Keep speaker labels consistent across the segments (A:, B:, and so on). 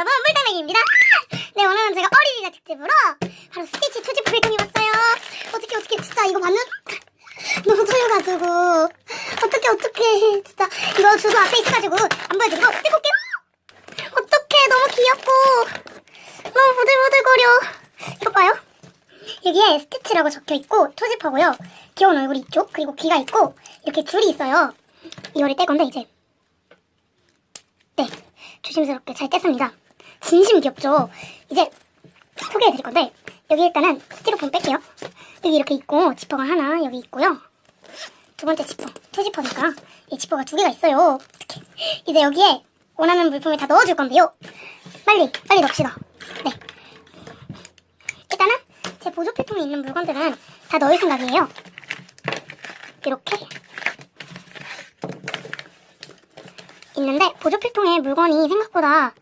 A: 여러분 물당맹입니다. 네 오늘은 제가 어린이날 특집으로 바로 스티치 투집 필통이 왔어요. 어떻게 어떻게 진짜 이거 봤는 너무 떨려가지고. 어떻게 어떻게 진짜. 이거 주소 앞에 있어가지고 안 보여드리고 떼볼게요. 어떡해 너무 귀엽고. 너무 부들부들거려. 이거 봐요. 여기에 스티치라고 적혀있고 토집하고요. 귀여운 얼굴 있죠 그리고 귀가 있고 이렇게 줄이 있어요. 이거를 뗄 건데 이제. 네, 조심스럽게 잘 뗐습니다. 진심 귀엽죠? 이제 소개해 드릴 건데 여기 일단은 스티로폼 뺄게요. 여기 이렇게 있고 지퍼가 하나 여기 있고요. 두 번째 지퍼, 투 지퍼니까 이 지퍼가 두 개가 있어요. 어떡해. 이제 여기에 원하는 물품을 다 넣어줄 건데요. 빨리, 빨리 넣읍시다. 네. 일단은 제 보조 필통에 있는 물건들은 다 넣을 생각이에요. 이렇게 있는데 보조 필통에 물건이 생각보다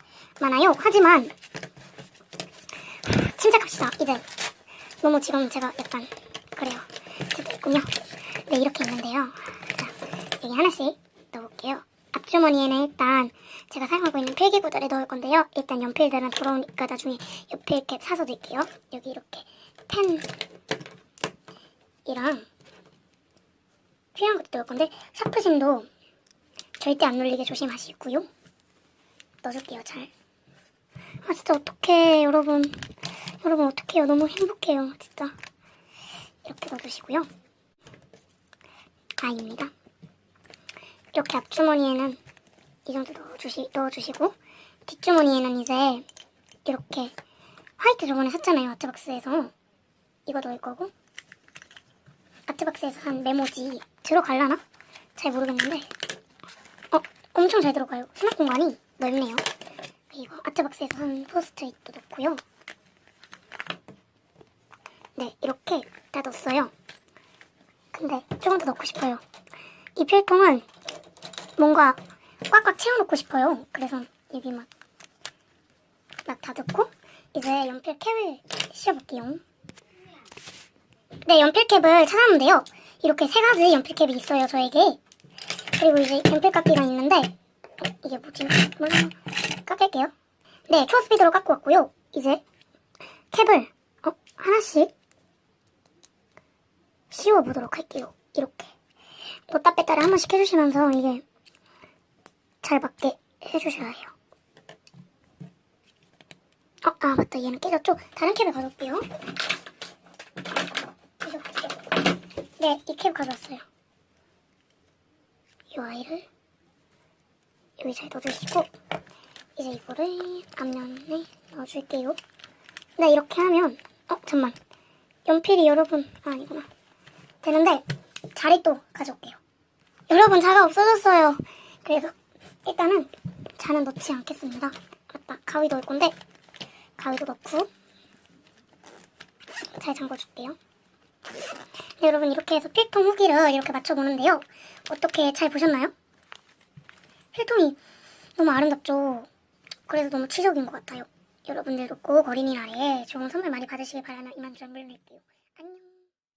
A: 많아요. 하지만 침착합시다. 이제 너무 지금 제가 약간 그래요. 진짜 있군요. 네 이렇게 있는데요. 자 여기 하나씩 넣어볼게요. 앞주머니에는 일단 제가 사용하고 있는 필기구들을 넣을 건데요. 일단 연필들은 돌아오니까 나중에 연필캡 사서 넣을게요. 여기 이렇게 펜이랑 필요한 것도 넣을 건데 샤프심도 절대 안 눌리게 조심하시고요. 넣어줄게요, 잘. 아, 진짜 어떡해, 여러분. 여러분, 어떡해요. 너무 행복해요, 진짜. 이렇게 넣어주시고요. 아입니다. 이렇게 앞주머니에는 이 정도 넣어주시, 넣어주시고, 뒷주머니에는 이제 이렇게 화이트 저번에 샀잖아요, 아트박스에서. 이거 넣을 거고, 아트박스에서 산 메모지 들어갈라나? 잘 모르겠는데, 어, 엄청 잘 들어가요. 수납 공간이 넓네요. 그리고 아트박스에서 한 포스트잇도 넣고요. 네, 이렇게 다 넣었어요. 근데 조금 더 넣고 싶어요. 이 필통은 뭔가 꽉꽉 채워놓고 싶어요. 그래서 여기 막, 막 다 넣고 이제 연필 캡을 씌워볼게요. 네, 연필 캡을 찾았는데요. 이렇게 세 가지 연필 캡이 있어요, 저에게. 그리고 이제 연필 깎기가 있는데 어, 이게 뭐지? 몰라 네 초스피드로 깎고 왔고요. 이제 캡을 어, 하나씩 씌워보도록 할게요. 이렇게. 넣다 뺐다를 한 번씩 해주시면서 이게 잘 맞게 해주셔야 해요. 어, 아 맞다. 얘는 깨졌죠? 다른 캡을 가져올게요. 네, 이 캡 가져왔어요. 이 아이를 여기 잘 넣어주시고 이제 이거를 앞면에 넣어줄게요. 네 이렇게 하면 어 잠만 연필이 여러분 아, 아니구나 되는데 자리 또 가져올게요. 여러분 자가 없어졌어요. 그래서 일단은 자는 넣지 않겠습니다. 맞다 가위 넣을 건데 가위도 넣고 잘 잠궈줄게요. 네, 여러분 이렇게 해서 필통 후기를 이렇게 맞춰보는데요. 어떻게 잘 보셨나요? 필통이 너무 아름답죠? 그래서 너무 치적인 것 같아요. 여러분들도 꼭 어린이날에 좋은 선물 많이 받으시길 바라며 이만 좀 물릴게요.